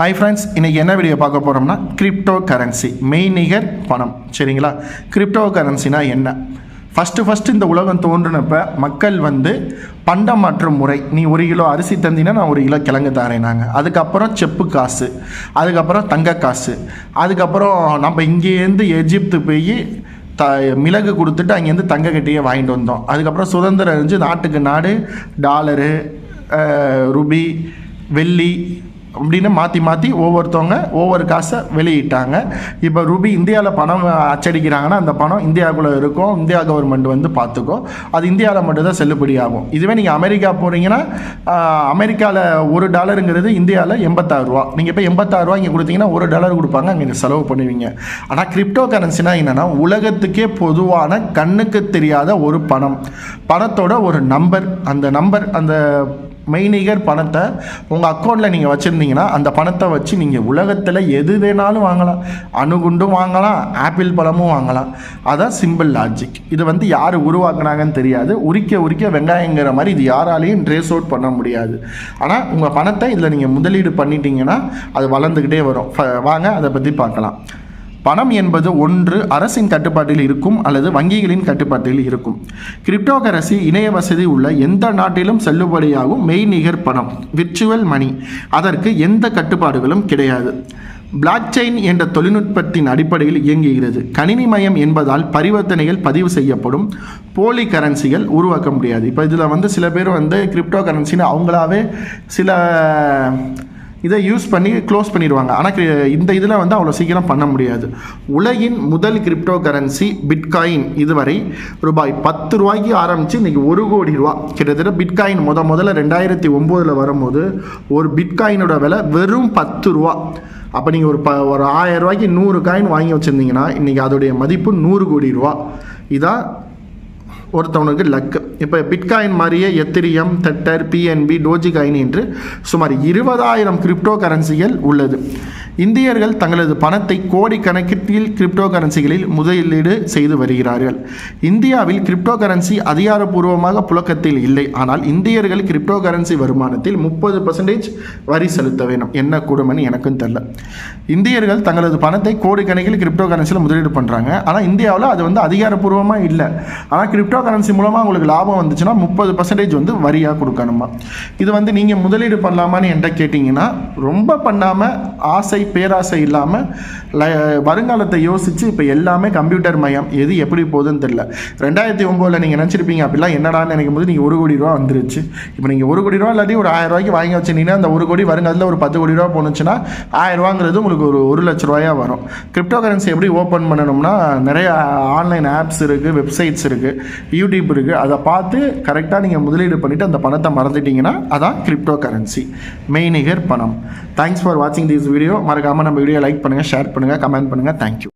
Hi friends இன்றைக்கி என்ன video பார்க்க போகிறோம்னா கிரிப்டோ கரன்சி மெய்நிகர் பணம். சரிங்களா? கிரிப்டோ கரன்சினா என்ன? ஃபஸ்ட்டு ஃபஸ்ட்டு இந்த உலகம் தோன்றினப்ப மக்கள் வந்து பண்டம் மாற்றும் முறை நீ ஒரு கிலோ அரிசி தந்தினா நான் ஒரு கிலோ கிழங்கு தரேனாங்க. அதுக்கப்புறம் செப்பு காசு அதுக்கப்புறம் தங்க காசு அதுக்கப்புறம் நம்ம இங்கேருந்து எஜிப்து போய் த மிளகு கொடுத்துட்டு அங்கேருந்து தங்க கட்டியே வாங்கிட்டு வந்தோம். அதுக்கப்புறம் சுதந்திரம் இருந்துச்சு நாட்டுக்கு நாடு டாலரு ருபி வெள்ளி அப்படின்னு மாற்றி மாற்றி ஒவ்வொருத்தவங்க ஒவ்வொரு காசை வெளியிட்டாங்க. இப்போ ரூபி இந்தியாவில் பணம் அச்சடிக்கிறாங்கன்னா அந்த பணம் இந்தியாவுக்குள்ளே இருக்கும். இந்தியா கவர்மெண்ட் வந்து பார்த்துக்கும் அது இந்தியாவில் மட்டும்தான் செல்லுபடி ஆகும். இதுவே நீங்கள் அமெரிக்கா போகிறீங்கன்னா அமெரிக்காவில் ஒரு டாலருங்கிறது இந்தியாவில் எண்பத்தாறு ரூபா. நீங்கள் இப்போ எண்பத்தாறு ரூபா இங்கே கொடுத்தீங்கன்னா ஒரு டாலர் கொடுப்பாங்க. அங்கே செலவு பண்ணுவீங்க. ஆனால் கிரிப்டோ கரன்சினா என்னென்னா உலகத்துக்கே பொதுவான கண்ணுக்கு தெரியாத ஒரு பணம். பணத்தோட ஒரு நம்பர் அந்த நம்பர் அந்த மெய்நிகர் பணத்தை உங்கள் அக்கௌண்ட்டில் நீங்கள் வச்சுருந்தீங்கன்னா அந்த பணத்தை வச்சு நீங்கள் உலகத்தில் எது வேணாலும் வாங்கலாம். அணுகுண்டும் வாங்கலாம் ஆப்பிள் பழமும் வாங்கலாம். அதான் சிம்பிள் லாஜிக் இது வந்து யார் உருவாக்குனாங்கன்னு தெரியாது. உரிக்க உரிக்க வெங்காயங்கிற மாதிரி இது யாராலையும் ட்ரேஸ் அவுட் பண்ண முடியாது. ஆனால் உங்கள் பணத்தை இதில் நீங்கள் முதலீடு பண்ணிட்டீங்கன்னா அது வளர்ந்துக்கிட்டே வரும். ஃப- வாங்க அதை பற்றி பார்க்கலாம். பணம் என்பது ஒன்று அரசின் கட்டுப்பாட்டில் இருக்கும் அல்லது வங்கிகளின் கட்டுப்பாட்டில் இருக்கும். கிரிப்டோ கரன்சி இணைய வசதி உள்ள எந்த நாட்டிலும் செல்லுபடியாகும் மெய்நிகர் பணம் விர்ச்சுவல் மணி. அதற்கு எந்த கட்டுப்பாடுகளும் கிடையாது. பிளாக் செயின் என்ற தொழில்நுட்பத்தின் அடிப்படையில் இயங்குகிறது. கணினி மயம் என்பதால் பரிவர்த்தனைகள் பதிவு செய்யப்படும். போலி கரன்சிகள் உருவாக்க முடியாது. இப்போ இதில் வந்து சில பேர் வந்து கிரிப்டோ கரன்சின்னு அவங்களாவே சில இதை யூஸ் பண்ணி க்ளோஸ் பண்ணிடுவாங்க. ஆனால் இந்த இதில் வந்து அவ்வளோ சீக்கிரம் பண்ண முடியாது. உலகின் முதல் கிரிப்டோ கரன்சி பிட்காயின் இதுவரை ரூபாய் பத்து ரூபாய்க்கு ஆரம்பித்து இன்றைக்கி ஒரு கோடி ரூபா. கிட்டத்தட்ட பிட்காயின் முத முதல்ல ரெண்டாயிரத்தி ஒம்போதில் வரும்போது ஒரு பிட்காயினோட விலை வெறும் பத்து ரூபா. அப்போ நீங்கள் ஒரு ப ஒரு ஆயிரம் ரூபாய்க்கு நூறு காயின் வாங்கி வச்சுருந்தீங்கன்னா இன்றைக்கி அதோடைய மதிப்பு நூறு கோடி ரூபா. இதான் ஒருத்தவனுக்கு லக்கு இப்போ பிட்காயின் மாதிரியே ethereum tether BNB doge coin என்று சுமார் இருபதாயிரம் கிரிப்டோ கரன்சிகள் உள்ளது. இந்தியர்கள் தங்களது பணத்தை கோடிக்கணக்கில் கிரிப்டோ கரன்சிகளில் முதலீடு செய்து வருகிறார்கள். இந்தியாவில் கிரிப்டோ கரன்சி அதிகாரப்பூர்வமாக புழக்கத்தில் இல்லை. ஆனால் இந்தியர்கள் கிரிப்டோ கரன்சி வருமானத்தில் முப்பது பர்சன்டேஜ் வரி செலுத்த வேண்டும். என்ன கூடுமன்னு எனக்கும் தெரில இந்தியர்கள் தங்களது பணத்தை கோடிக்கணக்கில் கிரிப்டோ கரன்சியில் முதலீடு பண்ணுறாங்க ஆனால் இந்தியாவில் அது வந்து அதிகாரப்பூர்வமாக இல்லை. ஆனால் கிரிப்டோ கரன்சி மூலமாக உங்களுக்கு லாபம் வந்துச்சுன்னா முப்பது பர்சன்டேஜ் வந்து வரியாக கொடுக்கணுமா? இது வந்து நீங்கள் முதலீடு பண்ணலாமான்னு என்கிட்ட கேட்டிங்கன்னா ரொம்ப பண்ணாமல் ஆசை பேராசை இல்லாமல் வருங்காலத்தை யோசித்து இப்போ எல்லாமே கம்ப்யூட்டர் மயம். எது எப்படி போகுதுன்னு தெரில ரெண்டாயிரத்தி ஒம்போதில் நீங்கள் நினச்சிருப்பீங்க அப்படிலாம் என்னடான்னு நினைக்கும் போது நீங்கள் ஒரு கோடி ரூபா வந்துருச்சு. இப்போ நீங்கள் ஒரு கோடி ரூபா இல்லாட்டி ஒரு ஆயிரம் ரூபாய்க்கு வாங்கி வச்சிருந்தீங்கன்னா அந்த ஒரு கோடி வருங்காலத்தில் ஒரு பத்து கோடி ரூபா போணுச்சுன்னா ஆயிரம் ரூபாங்கிறது உங்களுக்கு ஒரு ஒரு லட்ச ரூபாயா வரும். கிரிப்டோ கரன்சி எப்படி ஓப்பன் பண்ணணும்னா நிறைய ஆன்லைன் ஆப்ஸ் இருக்குது வெப்சைட்ஸ் இருக்குது யூடியூப் இருக்குது அதை பார்த்து பார்த்து கரெக்டாக நீங்கள் முதலீடு பண்ணிவிட்டு அந்த பணத்தை மறந்துட்டீங்கன்னா அதான் கிரிப்டோ கரன்சி மெய்நிகர் பணம். தேங்க்ஸ் ஃபார் வாட்சிங் திஸ் வீடியோ மறக்காமல் நம்ம வீடியோ லைக் பண்ணுங்கள் ஷேர் பண்ணுங்கள் கமெண்ட் பண்ணுங்கள் தேங்க்யூ